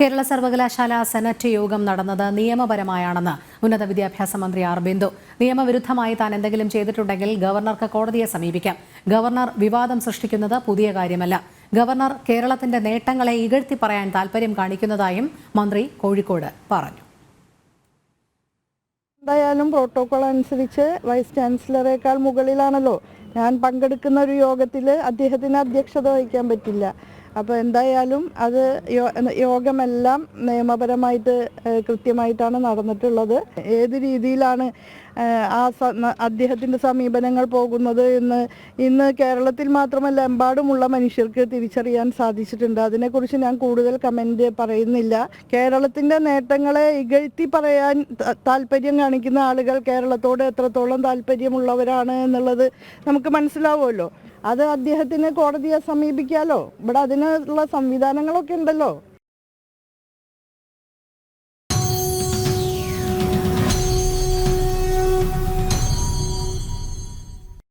കേരള സർവകലാശാല സെനറ്റ് യോഗം നടന്നത് നിയമപരമായാണെന്ന് ഉന്നത വിദ്യാഭ്യാസ മന്ത്രി ആർ ബിന്ദു നിയമവിരുദ്ധമായി താൻ എന്തെങ്കിലും ചെയ്തിട്ടുണ്ടെങ്കിൽ ഗവർണർക്ക് കോടതിയെ സമീപിക്കാം. ഗവർണർ വിവാദം സൃഷ്ടിക്കുന്നത് പുതിയ കാര്യമല്ല. ഗവർണർ കേരളത്തിന്റെ നേട്ടങ്ങളെ ഇകഴ്ത്തി പറയാൻ താൽപര്യം കാണിക്കുന്നതായും മന്ത്രി കോഴിക്കോട് പറഞ്ഞു. എന്തായാലും പ്രോട്ടോകോൾ അനുസരിച്ച് വൈസ് ചാൻസലറേക്കാൾ മുകളിലാണല്ലോ. ഞാൻ പങ്കെടുക്കുന്ന ഒരു യോഗത്തിൽ അദ്ദേഹത്തിന് അധ്യക്ഷത വഹിക്കാൻ പറ്റില്ല. അപ്പോൾ എന്തായാലും അത് യോഗമെല്ലാം നിയമപരമായിട്ട് കൃത്യമായിട്ടാണ് നടന്നിട്ടുള്ളത്. ഏത് രീതിയിലാണ് ആ അദ്ദേഹത്തിന്റെ സമീപനങ്ങൾ പോകുന്നത് എന്ന് ഇന്ന് കേരളത്തിൽ മാത്രമല്ല എമ്പാടുമുള്ള മനുഷ്യർക്ക് തിരിച്ചറിയാൻ സാധിച്ചിട്ടുണ്ട്. അതിനെക്കുറിച്ച് ഞാൻ കൂടുതൽ കമന്റ് പറയുന്നില്ല. കേരളത്തിന്റെ നേട്ടങ്ങളെ ഇകഴ്ത്തി പറയാൻ താല്പര്യം കാണിക്കുന്ന ആളുകൾ കേരളത്തോട് എത്രത്തോളം താല്പര്യമുള്ളവരാണ് എന്നുള്ളത് നമുക്ക് മനസ്സിലാവുമല്ലോ. അത് അദ്ദേഹത്തിന് കോടതിയെ സമീപിക്കാലോ? ഇവിടെ അതിനുള്ള സംവിധാനങ്ങളൊക്കെ ഉണ്ടല്ലോ.